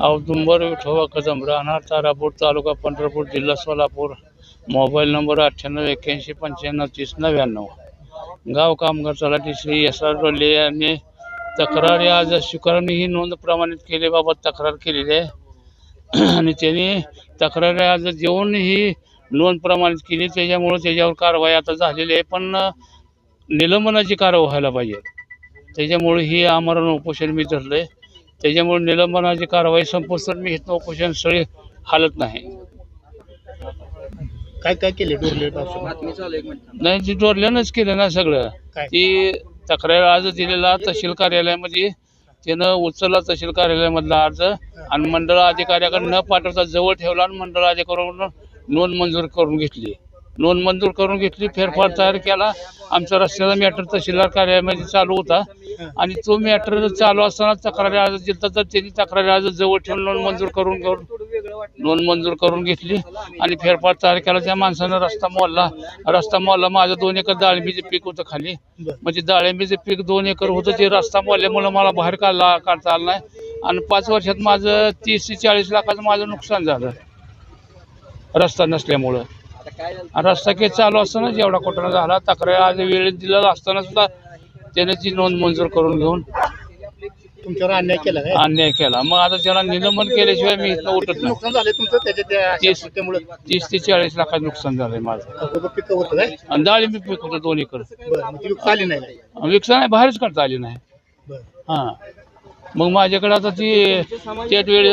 औदुंबर विठोबा कदम राहणार तारापूर तालुका पंढरपूर जिल्हा Solapur. Mobile number अठ्ठ्याण्णव एक्क्याऐंशी पंच्याण्णव तीस नव्याण्णव. गाव कामगार तलाठी श्री एस आर डोले यांनी तक्रार आज स्वीकारणी ही नोंद प्रमाणित केल्याबाबत तक्रार केलेली आहे. आणि त्यांनी तक्रार आज देऊन ही नोंद प्रमाणित केली. त्याच्यामुळं त्याच्यावर कारवाई आता झालेली आहे पण निलंबनाची कारवाई व्हायला पाहिजे. त्याच्यामुळे ही आमरण उपोषण मी धरलं आहे त्याच्यामुळे निलंबनाची कारवाई संपोस्तर मी इथं उपोषण स्थळी हालत नाही. काय काय केले? नाही ती डोरल्यानंच केलं ना सगळं. काय? ती तक्रार अर्ज दिलेला तहसील कार्यालयामध्ये त्यानं उचलला तहसील कार्यालयामधला अर्ज आणि मंडळ अधिकाऱ्याकडे न पाठवता जवळ ठेवला आणि मंडळ अधिकाऱ्याकडून नोंद मंजूर करून घेतली. नोंद मंजूर करून घेतली फेरफार तयार केला. आमचा रस्त्याचा मॅटर तहसीलदार कार्यालयामध्ये चालू होता. आणि तो मॅटर चालू असताना तक्रारी अर्ज दिला तर त्यांनी तक्रारी अर्ज जवळ ठेवून नोंद मंजूर करून घेऊन नोंद मंजूर करून घेतली आणि फेरफार तयार केला. त्या माणसानं रस्ता मोलला रस्ता मोडला. माझं दोन एकर डाळिंबीचे पीक होतं खाली. म्हणजे डाळिंबीचं पीक दोन एकर होतं. ते रस्ता मोलल्यामुळे मला बाहेर काढला काढता आला नाही. आणि पाच वर्षात माझं तीस ते चाळीस लाखाचं माझं नुकसान झालं. रस्ता नसल्यामुळं. रस्ता केस चालू असतानाच एवढा कोटाना झाला तक्रार आज वेळेत दिलेला असताना सुद्धा त्याने ती नोंद मंजूर करून घेऊन तुमच्यावर अन्याय केला काय? अन्याय केला. मग आता त्याला निलंबन केल्याशिवाय मी इथं उठत किती नाही. नुकसान झाले तुमचं? त्याच्या त्या तीस. ते चाळीस लाखाचं नुकसान झालंय माझं. पिकं होतं काय? आणि डाळिंबी पीक होतं दोन एकर बरं मग ती विकता आली नाही. विकसा नाही बाहेरच काढता आली नाही. बरं. हां. मग माझ्याकडे आता ती त्याच वेळी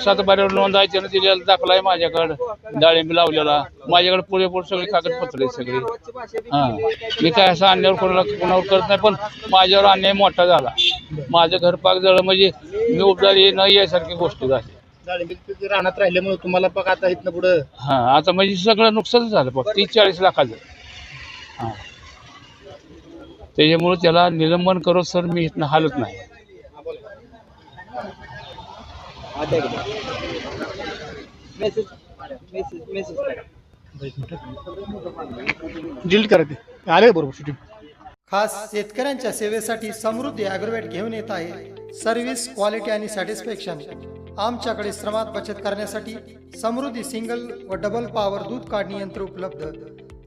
सातबाऱ्यावर नोंद आहे त्यानं दिलेला दाखला आहे माझ्याकडं. डाळिंबी लावलेला. माझ्याकडे पुरेपूर सगळी कागदपत्र आहेत सगळी. हां. मी काय असं अन्यावर कोणाला कोणावर करत नाही पण माझ्यावर अन्याय मोठा झाला. माझं घर पाक जळलं म्हणजे मी उबदारी न यासारखी गोष्ट झाली. रानात राहिल्यामुळे तुम्हाला बघ आता इथनं पुढं हां. आता म्हणजे सगळं नुकसानच झालं बघ तीस चाळीस लाखाचं. हां. त्याच्यामुळे त्याला निलंबन करू सर मी इथनं हालत नाही. डिलीट करा. ते. आले बरोबर शूटिंग खास शेतकऱ्यांच्या सेवेसाठी समृद्धी ॲग्रोवेट घेऊन येत आहे. सर्व्हिस क्वालिटी आणि सॅटिस्फॅक्शन आमच्याकडे श्रमात बचत करण्यासाठी समृद्धी सिंगल व डबल पॉवर दूध काढणी यंत्र उपलब्ध.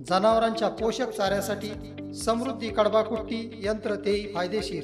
जनावरांच्या पोषक चाऱ्यासाठी समृद्धी कडबाकुट्टी यंत्र तेही फायदेशीर.